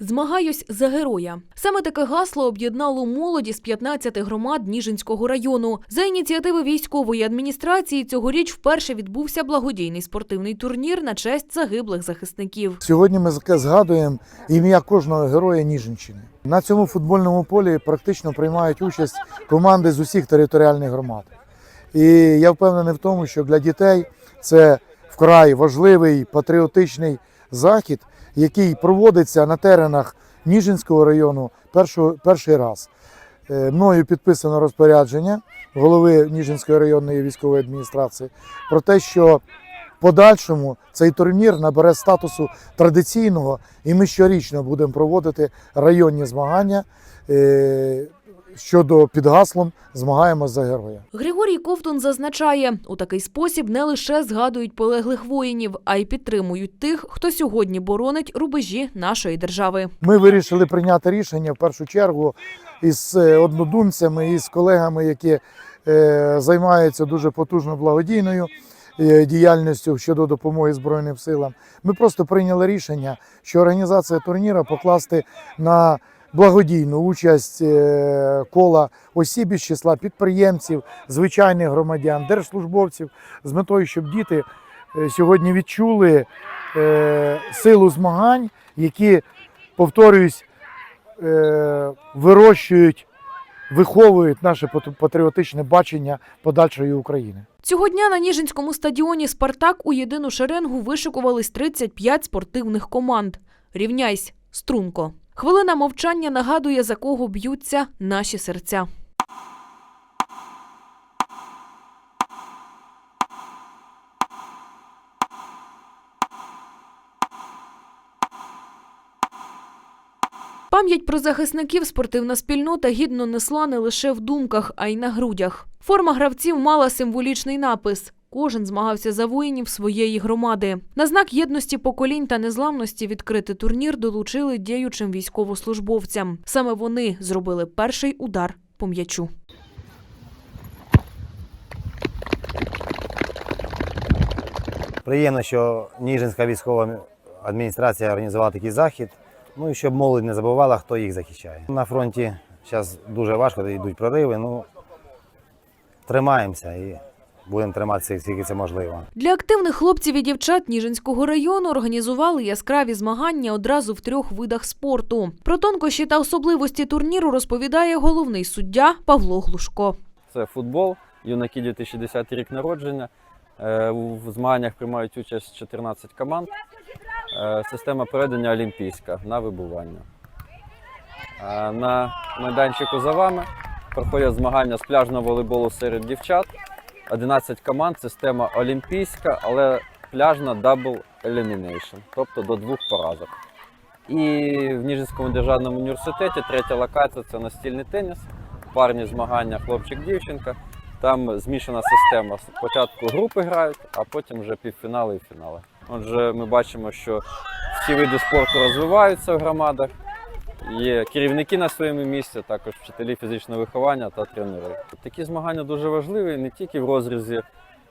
Змагаюсь за героя. Саме таке гасло об'єднало молоді з 15 громад Ніжинського району. За ініціативи військової адміністрації цьогоріч вперше відбувся благодійний спортивний турнір на честь загиблих захисників. Сьогодні ми згадуємо ім'я кожного героя Ніжинщини. На цьому футбольному полі практично приймають участь команди з усіх територіальних громад. І я впевнений в тому, що для дітей це вкрай важливий патріотичний захід, який проводиться на теренах Ніжинського району перший раз. Е, Мною підписано розпорядження голови Ніжинської районної військової адміністрації про те, що подальшому цей турнір набере статусу традиційного, і ми щорічно будемо проводити районні змагання е, щодо під гаслом Змагаємо за героя. Григорій Ковтун зазначає, у такий спосіб не лише згадують полеглих воїнів, а й підтримують тих, хто сьогодні боронить рубежі нашої держави. Ми вирішили прийняти рішення в першу чергу із е, однодумцями і з колегами, які е, займаються дуже потужно благодійною е, діяльністю щодо допомоги Збройним силам. Ми просто прийняли рішення, що організація турніру покласти на благодійну участь е, кола осіб із числа підприємців, звичайних громадян, держслужбовців з метою, щоб діти е, сьогодні відчули е, силу змагань, які повторююсь, вирощують, виховують наше пат- патріотичне бачення подальшої України. Цього дня на Ніжинському стадіоні Спартак у єдину шеренгу вишикувались 35 спортивних команд. Рівняйсь, струнко. Хвилина мовчання нагадує, за кого б'ються наші серця. Пам'ять про захисників спортивна спільнота гідно несла не лише в думках, а й на грудях. Форма гравців мала символічний напис. Кожен змагався за воїнів своєї громади. На знак єдності поколінь та незламності відкрити турнір долучили діючим військовослужбовцям. Саме вони зробили перший удар по м'ячу. Приємно, що Ніжинська військова адміністрація організувала такий захід. Ну і щоб молодь не забувала, хто їх захищає. На фронті зараз дуже важко, йдуть прориви. Ну тримаємося і будемо триматися, скільки це можливо. Для активних хлопців і дівчат Ніжинського району організували яскраві змагання одразу в трьох видах спорту. Про тонкощі та особливості турніру розповідає головний суддя Павло Глушко. Це футбол, юнаки 2010 рік народження. Е, В змаганнях приймають участь 14 команд. Е, Система проведення олімпійська на вибування. Е, На майданчику за вами проходять змагання з пляжного волейболу серед дівчат. 11 команд, система олімпійська, але пляжна double elimination, тобто до двох поразок. І в Ніжинському державному університеті третя локація це настільний теніс парні змагання хлопчик-дівчинка. Там змішана система. Спочатку групи грають, а потім вже півфінали і фінали. Отже, ми бачимо, що всі види спорту розвиваються в громадах. Є керівники на своєму місці, також вчителі фізичного виховання та тренери. Такі змагання дуже важливі не тільки в розрізі е,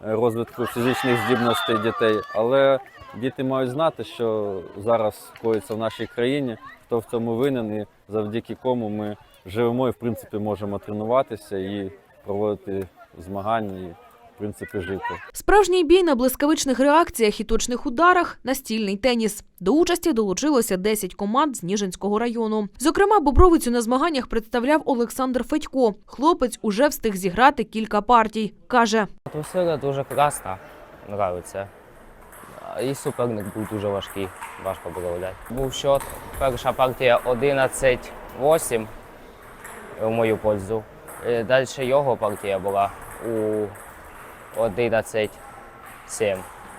розвитку фізичних здібностей дітей, але діти мають знати, що зараз коїться в нашій країні, хто в цьому винен і завдяки кому ми живемо і в принципі можемо тренуватися і проводити змагання в принципі жити. Справжній бій на блискавичних реакціях і точних ударах настільний теніс. До участі долучилося 10 команд з Ніжинського району. Зокрема, Бобровицю на змаганнях представляв Олександр Федько. Хлопець уже встиг зіграти кілька партій. Каже, Атмосфера дуже класна, нравиться. А І суперник був дуже важкий, важко було гуляти. Був счет, перша партія 11-8 в мою пользу. Далі його партія була у 11-7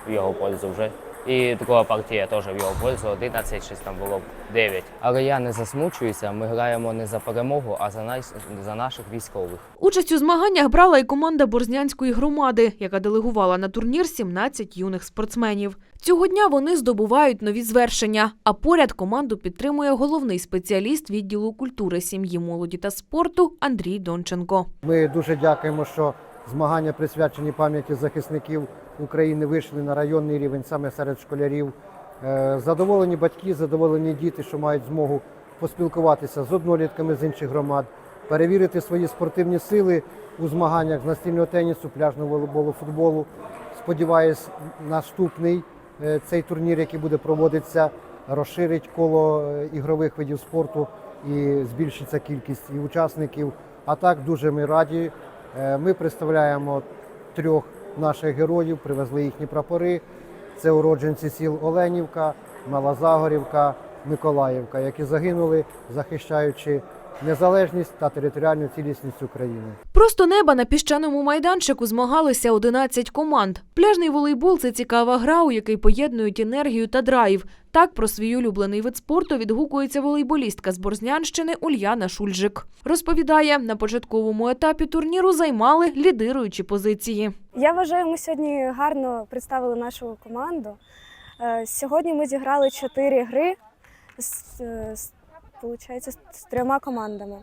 в його пользу вже. І друга партія теж в його пользу, 11, щось там було 9. Але я не засмучуюся, ми граємо не за перемогу, а за, нас, за наших військових. участь у змаганнях брала і команда Борзнянської громади, яка делегувала на турнір 17 юних спортсменів. Цього дня вони здобувають нові звершення. А поряд команду підтримує головний спеціаліст відділу культури, сім'ї, молоді та спорту Андрій Донченко. Ми дуже дякуємо, що змагання присвячені пам'яті захисників України вийшли на районний рівень саме серед школярів Е, Задоволені батьки, задоволені діти, що мають змогу поспілкуватися з однолітками з інших громад, перевірити свої спортивні сили у змаганнях з настільного тенісу, пляжного волейболу, футболу. Сподіваюсь, наступний е, цей турнір, який буде проводитися, розширить коло е, ігрових видів спорту і збільшиться кількість і учасників. А так дуже ми раді. Е, Ми представляємо трьох наших героїв, привезли їхні прапори. Це уродженці сіл Оленівка, Малозагорівка, Миколаївка, які загинули, захищаючи незалежність та територіальну цілісність України. Просто неба на піщаному майданчику змагалися 11 команд. Пляжний волейбол це цікава гра, у якій поєднують енергію та драйв. Так про свій улюблений вид спорту відгукується волейболістка з Борзнянщини Ульяна Шульжик. Розповідає, на початковому етапі турніру займали лідируючі позиції. Я вважаю, ми сьогодні гарно представили нашу команду. Е, Сьогодні ми зіграли чотири гри з, е, з, трьома командами.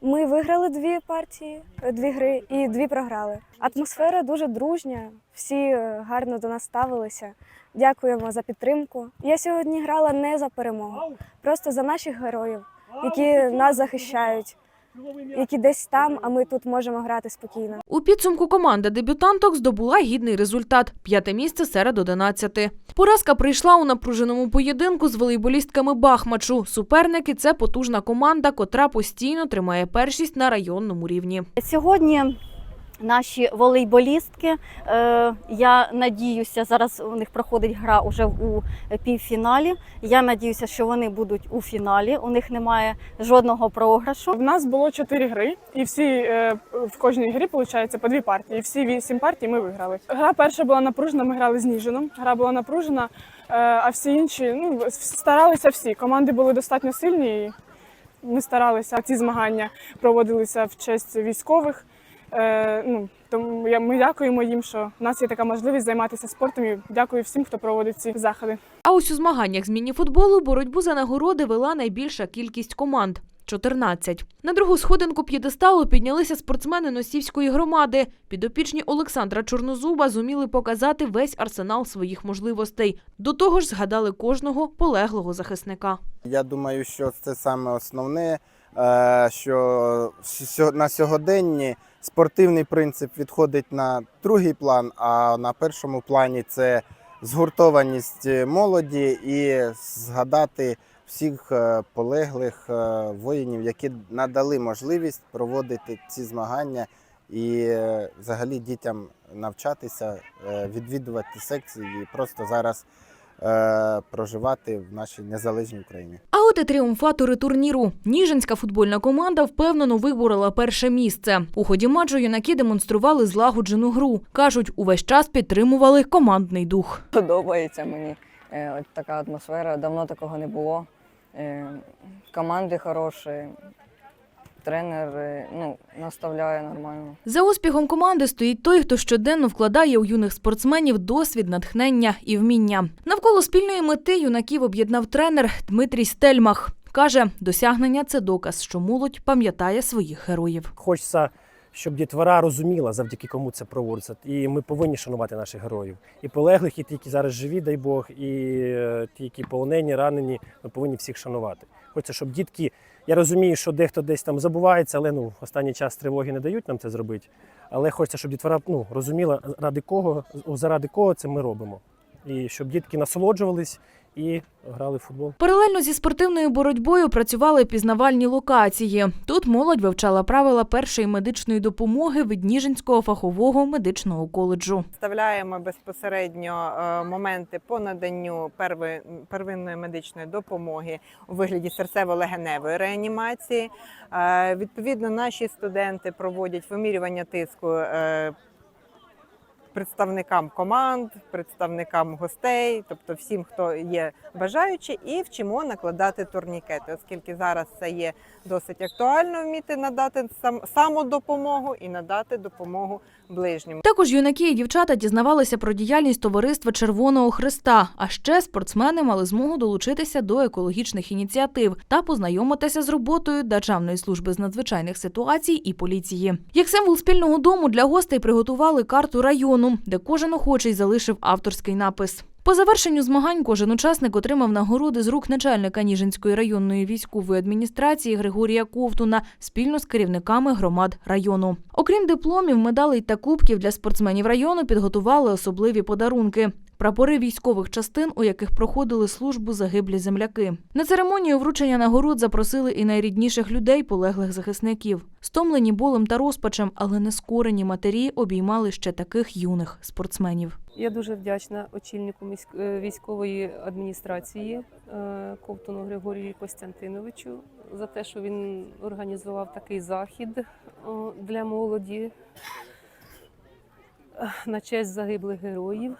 Ми виграли дві партії, е, дві гри і дві програли. Атмосфера дуже дружня, всі е, гарно до нас ставилися. Дякуємо за підтримку. Я сьогодні грала не за перемогу, просто за наших героїв, які нас захищають, які десь там, а ми тут можемо грати спокійно. У підсумку команда дебютанток здобула гідний результат п'яте місце серед одинадцяти. Поразка прийшла у напруженому поєдинку з волейболістками Бахмачу. Суперники це потужна команда, котра постійно тримає першість на районному рівні. Сьогодні наші волейболістки, е, я надіюся, зараз у них проходить гра уже у півфіналі. Я надіюся, що вони будуть у фіналі. У них немає жодного програшу. В нас було чотири гри, і всі е, в кожній грі виходить по дві партії. Всі вісім партій ми виграли. Гра перша була напружена. Ми грали з Ніжином. Гра була напружена, е, а всі інші ну старалися всі. Команди були достатньо сильні. І ми старалися. Ці змагання проводилися в честь військових. Е, ну тому я ми дякуємо їм, що в нас є така можливість займатися спортом. І дякую всім, хто проводить ці заходи. А ось у змаганнях з мініфутболу боротьбу за нагороди вела найбільша кількість команд. 14. На другу сходинку п'єдесталу піднялися спортсмени Носівської громади. Підопічні Олександра Чорнозуба зуміли показати весь арсенал своїх можливостей. До того ж, згадали кожного полеглого захисника. Я думаю, що це саме основне, е, що на сьогоденні спортивний принцип відходить на другий план, а на першому плані це згуртованість молоді і згадати всіх е, полеглих е, воїнів, які надали можливість проводити ці змагання і е, взагалі дітям навчатися, е, відвідувати секції. І просто зараз е, проживати в нашій незалежній Україні. А от і тріумфатори турніру. Ніжинська футбольна команда впевнено виборола перше місце. У ході матчу юнаки демонстрували злагоджену гру. Кажуть, увесь час підтримували командний дух. Подобається мені е, от така атмосфера. Давно такого не було. Е, команди хороші, тренер е, ну, наставляє нормально. За успіхом команди стоїть той, хто щоденно вкладає у юних спортсменів досвід, натхнення і вміння. Навколо спільної мети юнаків об'єднав тренер Дмитрій Стельмах. Каже, досягнення це доказ, що молодь пам'ятає своїх героїв. Хочеться, щоб дітвора розуміла, завдяки кому це проводиться. І ми повинні шанувати наших героїв. І полеглих, і ті, які зараз живі, дай Бог, і е, ті, які полонені, ранені, ми повинні всіх шанувати. Хочеться, щоб дітки. Я розумію, що дехто десь там забувається, але ну, останній час тривоги не дають нам це зробити. Але хочеться, щоб дітвора ну, розуміла, ради кого, заради кого це ми робимо. І щоб дітки насолоджувались і грали в футбол. Паралельно зі спортивною боротьбою працювали пізнавальні локації. Тут молодь вивчала правила першої медичної допомоги від Ніжинського фахового медичного коледжу. Вставляємо безпосередньо е, моменти по наданню перви- первинної медичної допомоги у вигляді серцево-легеневої реанімації. Е, Відповідно, наші студенти проводять вимірювання тиску е, представникам команд, представникам гостей, тобто всім, хто є бажаючі, і вчимо накладати турнікети, оскільки зараз це є досить актуально вміти надати сам самодопомогу і надати допомогу ближньому. Також юнаки і дівчата дізнавалися про діяльність товариства Червоного Христа. А ще спортсмени мали змогу долучитися до екологічних ініціатив та познайомитися з роботою Державної служби з надзвичайних ситуацій і поліції. Як символ спільного дому для гостей приготували карту району, де кожен охочий залишив авторський напис. По завершенню змагань кожен учасник отримав нагороди з рук начальника Ніжинської районної військової адміністрації Григорія Ковтуна спільно з керівниками громад району. Окрім дипломів, медалей та кубків для спортсменів району підготували особливі подарунки. Прапори військових частин, у яких проходили службу загиблі земляки. На церемонію вручення нагород запросили і найрідніших людей, полеглих захисників. Стомлені болем та розпачем, але нескорені матері обіймали ще таких юних спортсменів. Я дуже вдячна очільнику е, військової адміністрації е, Ковтуну Григорію Костянтиновичу за те, що він організував такий захід для молоді е, на честь загиблих героїв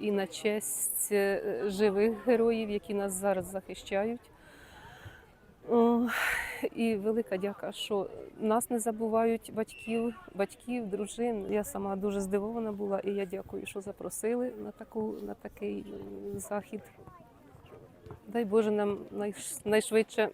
і на честь е, живих героїв, які нас зараз захищають. І велика дяка, що нас не забувають батьків, батьків, дружин. Я сама дуже здивована була, і я дякую, що запросили на таку на такий захід. Дай Боже нам найш- найшвидше,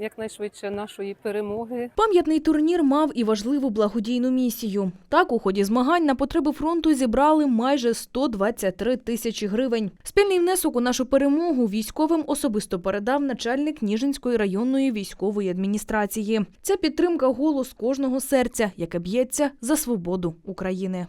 якнайшвидше нашої перемоги. Пам'ятний турнір мав і важливу благодійну місію. Так, у ході змагань на потреби фронту зібрали майже 123 тисячі гривень. Спільний внесок у нашу перемогу військовим особисто передав начальник Ніжинської районної військової адміністрації. Це підтримка голос кожного серця, яке б'ється за свободу України.